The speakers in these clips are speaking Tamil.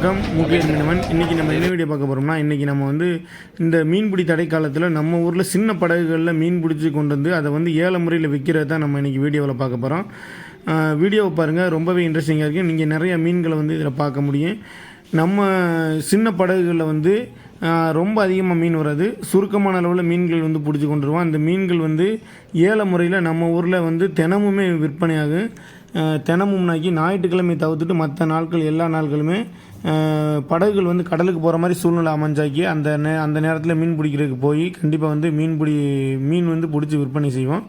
வணக்கம். முகேஷ் மீனவன். இன்றைக்கி நம்ம என்ன வீடியோ பார்க்க போகிறோம்னா இன்றைக்கி நம்ம வந்து இந்த மீன்பிடி தடை காலத்தில் நம்ம ஊரில் சின்ன படகுகளில் மீன் பிடிச்சி கொண்டு வந்து அதை வந்து ஏழை முறையில் விற்கிறது தான் நம்ம இன்றைக்கி வீடியோவில் பார்க்க போகிறோம் வீடியோவை பாருங்கள் ரொம்பவே இன்ட்ரெஸ்டிங்காக இருக்குது நீங்கள் நிறைய மீன்களை வந்து இதில் பார்க்க முடியும். நம்ம சின்ன படகுகளில் வந்து ரொம்ப அதிகமாக மீன் வராது. சுருக்கமான அளவில் மீன்கள் வந்து பிடிச்சி கொண்டுருவோம் அந்த மீன்கள் வந்து ஏழை முறையில் நம்ம ஊரில் வந்து தினமுமே விற்பனையாகும். தினமும்னாக்கி ஞாயிற்றுக்கிழமை தவிர்த்துட்டு மற்ற நாட்கள் எல்லா நாட்களுமே படகுகள் வந்து கடலுக்கு போகிற மாதிரி சூழ்நிலை அமைஞ்சாக்கி அந்த நே அந்த நேரத்தில் மீன் பிடிக்கிறதுக்கு போய் கண்டிப்பாக வந்து மீன் பிடி மீன் வந்து பிடிச்சி விற்பனை செய்வோம்.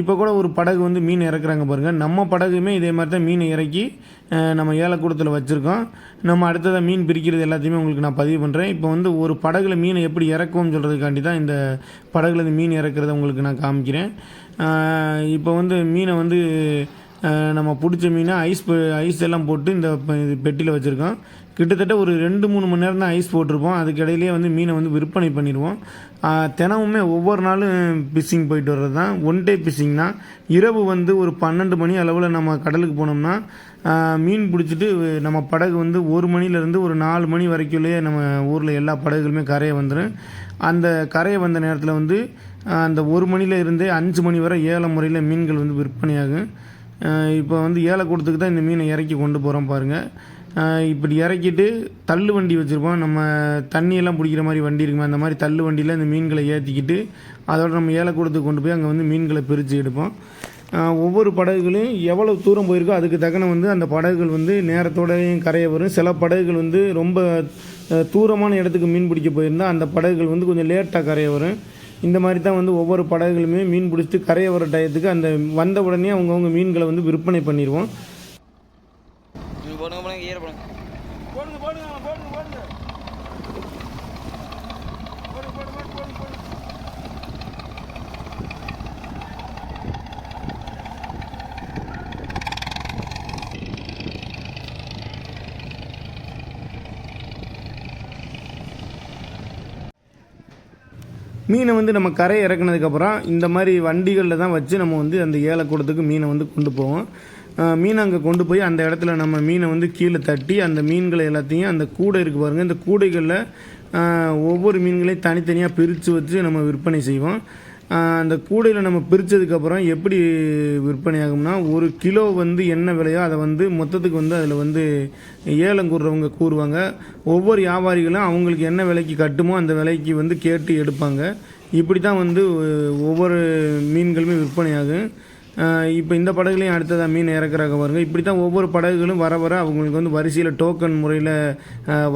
இப்போ கூட ஒரு படகு வந்து மீன் இறக்குறாங்க பாருங்கள் நம்ம படகுமே இதே மாதிரி தான் மீனை இறக்கி நம்ம ஏலக்கூடத்தில் வச்சுருக்கோம். நம்ம அடுத்ததாக மீன் பிரிக்கிறது எல்லாத்தையுமே உங்களுக்கு நான் பதிவு பண்ணுறேன் இப்போ வந்து ஒரு படகுல மீனை எப்படி இறக்குவோம்னு சொல்கிறதுக்காண்டி தான் இந்த படகுல இந்த மீன் இறக்குறத உங்களுக்கு நான் காமிக்கிறேன். இப்போ வந்து மீனை வந்து நம்ம பிடிச்ச மீனை ஐஸ் ஐஸ் எல்லாம் போட்டு இந்த இது பெட்டியில் வச்சுருக்கோம். கிட்டத்தட்ட ஒரு ரெண்டு மூணு மணி நேரம் தான் ஐஸ் போட்டிருப்போம். அதுக்கு இடையிலேயே வந்து மீனை வந்து விற்பனை பண்ணிடுவோம். தினமுமே ஒவ்வொரு நாளும் பிஸ்ஸிங் போயிட்டு வர்றது தான் ஒன் டே ஃபிஷிங் தான். இரவு வந்து ஒரு பன்னெண்டு மணி அளவில் நம்ம கடலுக்கு போனோம்னா மீன் பிடிச்சிட்டு நம்ம படகு வந்து ஒரு மணிலேருந்து ஒரு நாலு மணி வரைக்குள்ளேயே நம்ம ஊரில் எல்லா படகுகளுமே கரையை வந்துடும் அந்த கரையை வந்த நேரத்தில் வந்து அந்த ஒரு மணியில் இருந்தே அஞ்சு மணி வரை ஏழை முறையில் மீன்கள் வந்து விற்பனையாகும். இப்போ வந்து ஏலக்கூடத்துக்கு தான் இந்த மீனை இறக்கி கொண்டு போகிறோம் பாருங்கள் இப்படி இறக்கிட்டு தள்ளு வண்டி வச்சுருப்போம். நம்ம தண்ணியெல்லாம் பிடிக்கிற மாதிரி வண்டி இருக்குமே அந்த மாதிரி தள்ளு வண்டியில் இந்த மீன்களை ஏற்றிக்கிட்டு அதோட நம்ம ஏலக்கூடத்துக்கு கொண்டு போய் அங்கே வந்து மீன்களை பிரித்து எடுப்போம். ஒவ்வொரு படகுகளையும் எவ்வளோ தூரம் போயிருக்கோ அதுக்கு தக்கன வந்து அந்த படகுகள் வந்து நேரத்தோடையும் கரையை வரும். சில படகுகள் வந்து ரொம்ப தூரமான இடத்துக்கு மீன் பிடிக்க போயிருந்தால் அந்த படகுகள் வந்து கொஞ்சம் லேட்டாக கரைய வரும். இந்த மாதிரி தான் வந்து ஒவ்வொரு படகுகளுமே மீன் பிடிச்சிட்டு கரையை வர டயத்துக்கு அந்த வந்த உடனே அவங்கவுங்க மீன்களை வந்து விற்பனை பண்ணிடுவோம். மீனை வந்து நம்ம கரை இறக்குனதுக்கப்புறம் இந்த மாதிரி வண்டிகளில் தான் வச்சு நம்ம வந்து அந்த ஏலக்கூடத்துக்கு மீனை வந்து கொண்டு போவோம். மீனை அங்கே கொண்டு போய் அந்த இடத்துல நம்ம மீனை வந்து கீழே தட்டி அந்த மீன்களை எல்லாத்தையும் அந்த கூடை இருக்குது பாருங்கள் இந்த கூடைகளில் ஒவ்வொரு மீன்களையும் தனித்தனியாக பிரித்து வச்சு நம்ம விற்பனை செய்வோம். அந்த கூடையில் நம்ம பிரித்ததுக்கப்புறம் எப்படி விற்பனை ஆகும்னா ஒரு கிலோ வந்து என்ன விலையோ அதை வந்து மொத்தத்துக்கு வந்து அதில் வந்து ஏலம் கூறுறவங்க கூறுவாங்க. ஒவ்வொரு வியாபாரிகளும் அவங்களுக்கு என்ன விலைக்கு கட்டுமோ அந்த விலைக்கு வந்து கேட்டு எடுப்பாங்க. இப்படி தான் வந்து ஒவ்வொரு மீன்களுமே விற்பனையாகும். இப்போ இந்த படகுலையும் அடுத்ததாக மீன் இறக்குறாங்க வருங்க இப்படி தான் ஒவ்வொரு படகுகளும் வர வர அவங்களுக்கு வந்து வரிசையில் டோக்கன் முறையில்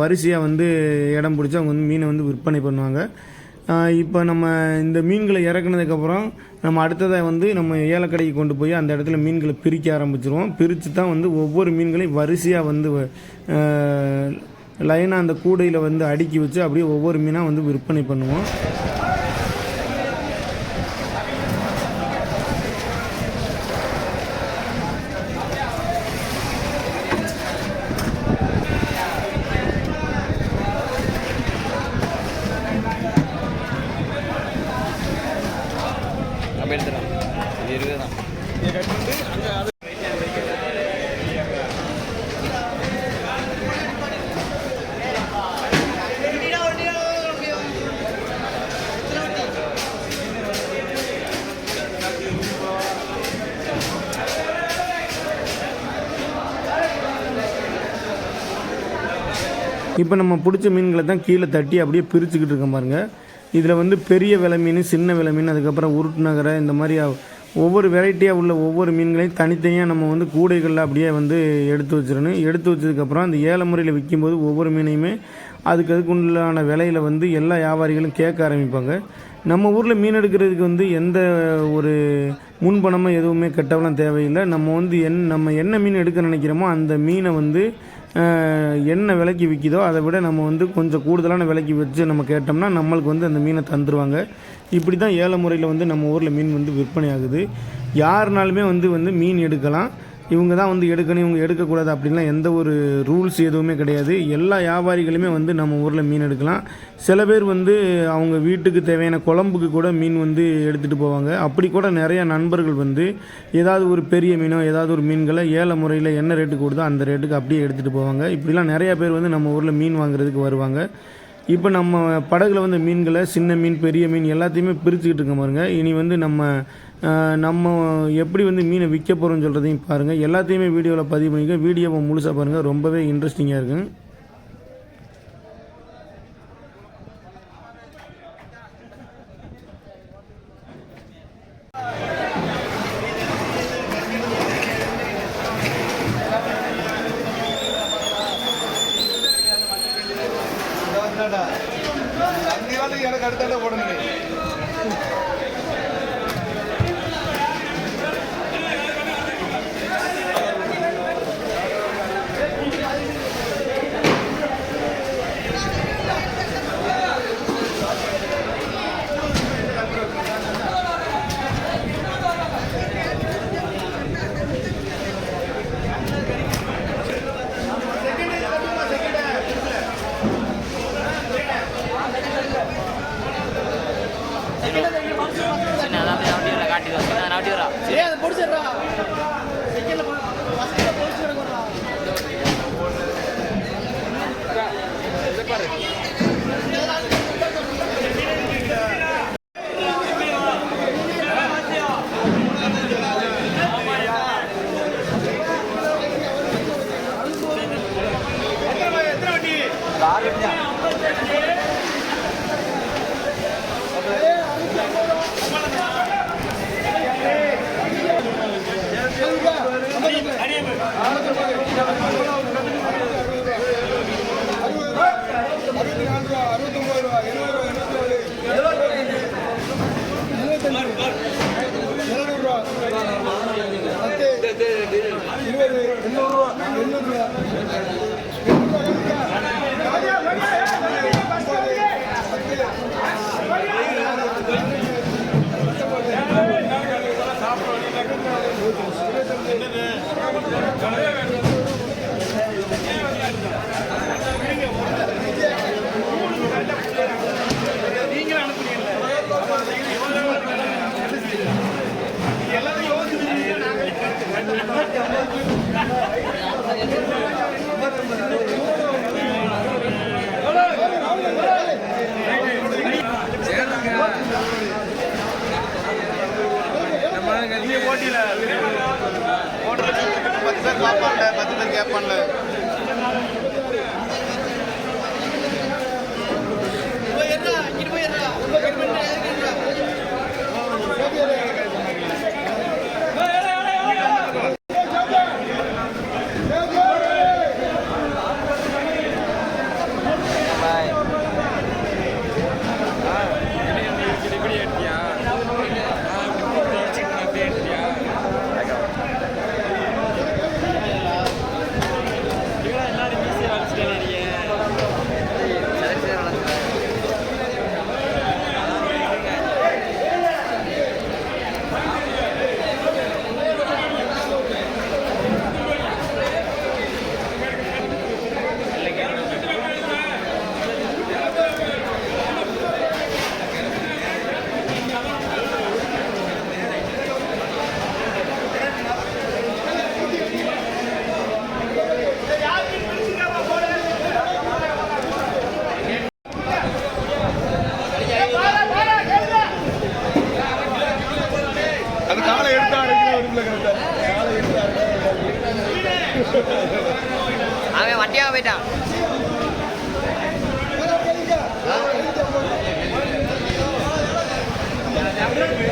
வரிசையாக வந்து இடம் பிடிச்சி அவங்க வந்து மீனை வந்து விற்பனை பண்ணுவாங்க. இப்போ நம்ம இந்த மீன்களை இறக்குனதுக்கப்புறம் நம்ம அடுத்ததாக வந்து நம்ம ஏலக்கடைக்கு கொண்டு போய் அந்த இடத்துல மீன்களை பிரிக்க ஆரம்பிச்சிருவோம். பிரித்து தான் வந்து ஒவ்வொரு மீன்களையும் வரிசையாக வந்து லைனாக அந்த கூடையில் வந்து அடுக்கி வச்சு அப்படியே ஒவ்வொரு மீனாக வந்து விற்பனை பண்ணுவோம் அப்போ எடுத்துடலாம் இது இருபது தான் கட்டிட்டு அங்கே அது இப்போ நம்ம பிடிச்ச மீன்களை தான் கீழே தட்டி அப்படியே பிரிச்சுக்கிட்டு இருக்கோம் பாருங்கள் இதில் வந்து பெரிய விலை மீன் சின்ன விலை மீன் அதுக்கப்புறம் உருட்டு நகரை இந்த மாதிரி ஒவ்வொரு வெரைட்டியாக உள்ள ஒவ்வொரு மீன்களையும் தனித்தனியாக நம்ம வந்து கூடைகளில் அப்படியே வந்து எடுத்து வச்சிடணும். எடுத்து வச்சதுக்கப்புறம் அந்த ஏல முறையில் விற்கும்போது ஒவ்வொரு மீனையுமே அதுக்கு அதுக்குண்டான விலையில் வந்து எல்லா வியாபாரிகளும் கேட்க ஆரம்பிப்பாங்க. நம்ம ஊரில் மீன் எடுக்கிறதுக்கு வந்து எந்த ஒரு முன்பணமும் எதுவுமே கெட்டவெல்லாம் தேவையில்லை. நம்ம வந்து என் நம்ம என்ன மீன் எடுக்க நினைக்கிறோமோ அந்த மீனை வந்து என்ன விலைக்கு விற்கிதோ அதை விட நம்ம வந்து கொஞ்சம் கூடுதலான விலைக்கு வச்சு நம்ம கேட்டோம்னா நம்மளுக்கு வந்து அந்த மீனை தந்துடுவாங்க இப்படி தான் ஏல முறையில் வந்து நம்ம ஊரில் மீன் வந்து விற்பனை ஆகுது. யாருனாலுமே வந்து வந்து மீன் எடுக்கலாம். இவங்க தான் வந்து எடுக்கணும் இவங்க எடுக்கக்கூடாது அப்படின்லாம் எந்த ஒரு ரூல்ஸ் எதுவுமே கிடையாது. எல்லா வியாபாரிகளுமே வந்து நம்ம ஊரில் மீன் எடுக்கலாம். சில பேர் வந்து அவங்க வீட்டுக்கு தேவையான குழம்புக்கு கூட மீன் வந்து எடுத்துகிட்டு போவாங்க. அப்படி கூட நிறையா நண்பர்கள் வந்து ஏதாவது ஒரு பெரிய மீனோ ஏதாவது ஒரு மீன்களை ஏழை முறையில் என்ன ரேட்டுக்கு கொடுத்தோ அந்த ரேட்டுக்கு அப்படியே எடுத்துகிட்டு போவாங்க. இப்படிலாம் நிறையா பேர் வந்து நம்ம ஊரில் மீன் வாங்குறதுக்கு வருவாங்க. இப்போ நம்ம படகுல வந்து மீன்களை சின்ன மீன் பெரிய மீன் எல்லாத்தையுமே பிரிச்சுக்கிட்டு இருக்க பாருங்க. இனி வந்து நம்ம நம்ம எப்படி வந்து மீனை விற்க போகிறோம்னு சொல்கிறதையும் பாருங்கள் எல்லாத்தையுமே வீடியோவில் பதிவு பண்ணிக்க வீடியோவை முழுசாக பாருங்கள் ரொம்பவே இன்ட்ரெஸ்டிங்காக இருக்கும் காட்டி வா சின்ன நவட்டி போட்டியில் பத்து பேர் பார்ப்பான்ல பத்து பேர் கேட்பான்ல Yeah.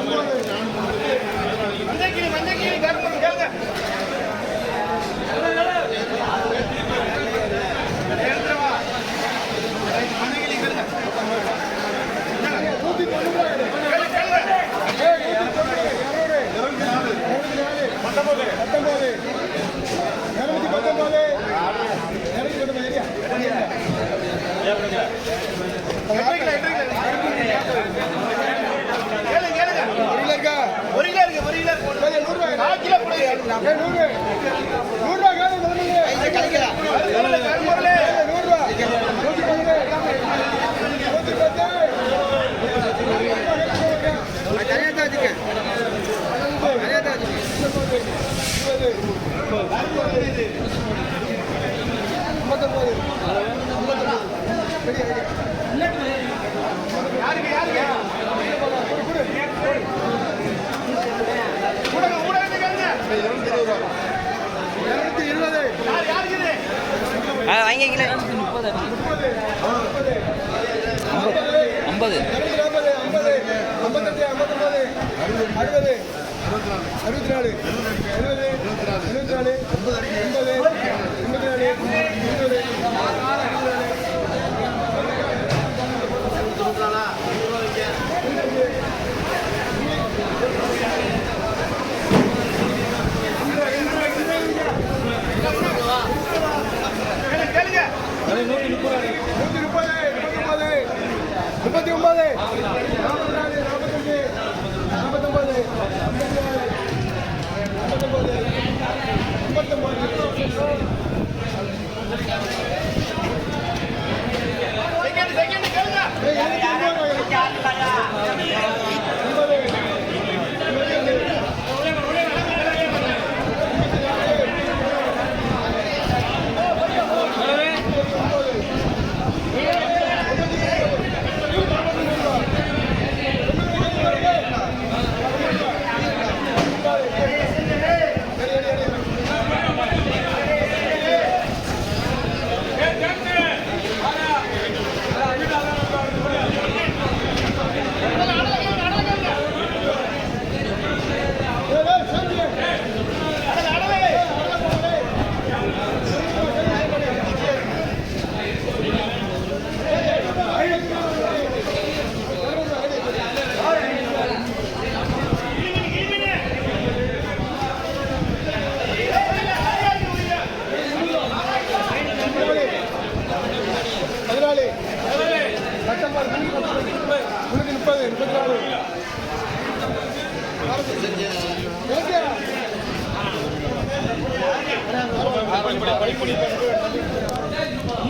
I'm going to la இருபது வாங்கிக்கல ஐம்பது அறுபது அறுபத்தி நாலு எழுபது எழுபத்தி நாலு எண்பது எண்பது எண்பத்தி நாலு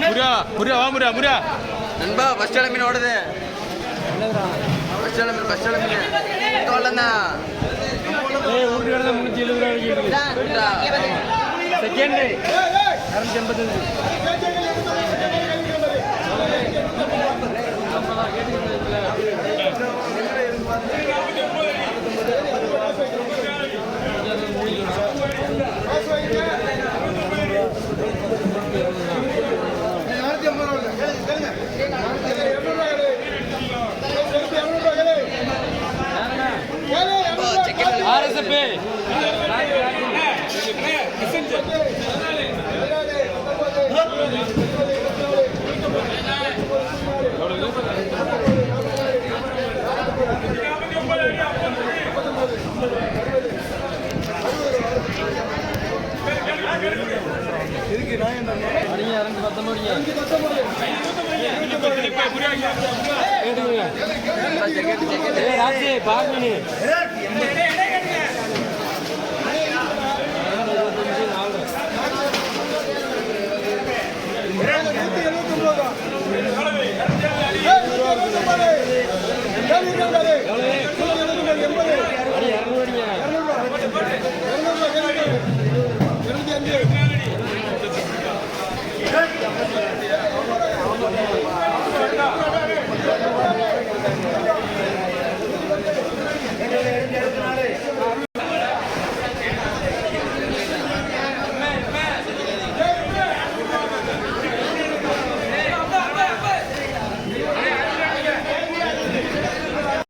முருகா முருகா வா முருகா முருகா. நண்பா ஃபர்ஸ்ட் இடம் மீன் ஓடுது. ஃபர்ஸ்ட் இடம் மீன் ஃபர்ஸ்ட் இடம் மீன். தோல்லண்ணா செகண்ட் ஆர்எஸ்எஃப் அடிங்க ரெண்டு பத்தம் அடிங்க. ராஜி பாக்கணி எண்பது Thank you.